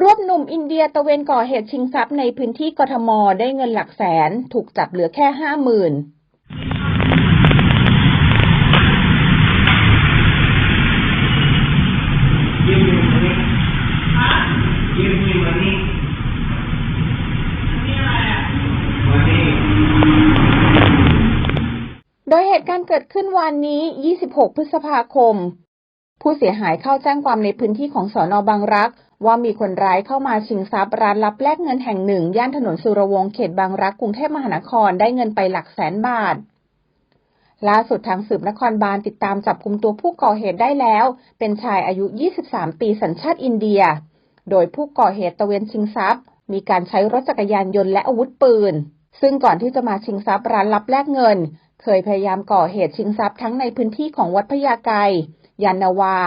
รวบหนุ่มอินเดียตะเวนก่อเหตุชิงทรัพย์ในพื้นที่กทมได้เงินหลักแสน ถูกจับเหลือแค่ห้าหมื่นโดยเหตุการณ์เกิดขึ้นวันนี้ 26 พฤษภาคม ผู้เสียหายเข้าแจ้งความในพื้นที่ของสอนอบางรัก ว่ามีคนร้ายเข้ามาชิงทรัพย์ร้านรับแลกเงินแห่งหนึ่ง ย่านถนนสุรวงศ์เขตบางรักกรุงเทพมหานครได้เงินไปหลักแสนบาทล่าสุดทางสืบนครบาลติดตามจับกลุ่มตัวผู้ก่อเหตุได้แล้ว เป็นชายอายุ 23 ปีสัญชาติอินเดีย โดยผู้ก่อเหตุตะเวนชิงทรัพย์ มีการใช้รถจักรยานยนต์และอาวุธปืน ซึ่งก่อนที่จะมาชิงทรัพย์ร้านรับแลกเงิน เคยพยายามก่อเหตุชิงทรัพย์ทั้งในพื้นที่ของวัดพญาไกร ยานาวา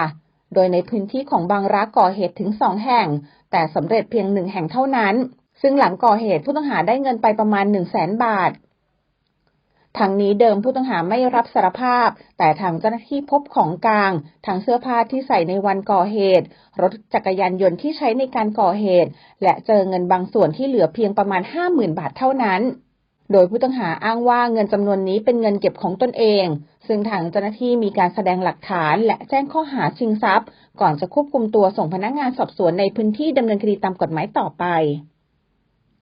โดยในพื้นที่ของบางรักก่อเหตุถึงสองแห่ง แต่สำเร็จเพียงหนึ่งแห่งเท่านั้น ซึ่งหลังก่อเหตุผู้ต้องหาได้เงินไปประมาณ1 0 0 0 0แสนบาททางนี้เดิมผู้ต้องหาไม่รับสารภาพ แต่ทางเจ้าหน้าที่พบของกลางทั้งเสื้อผ้าที่ใส่ในวันก่อเหตุ รถจักรยานยนต์ที่ใช้ในการก่อเหตุ และเจอเงินบางส่วนที่เหลือเพียงประมาณ 50,000 บาทเท่านั้น โดยผู้ต้องหาอ้างว่าเงินจำนวนนี้เป็นเงินเก็บของตนเอง ซึ่งทางเจ้าหน้าที่มีการแสดงหลักฐาน และแจ้งข้อหาชิงทรัพย์ ก่อนจะควบคุมตัวส่งพนักงานสอบสวนในพื้นที่ดำเนินคดีตามกฎหมายต่อไป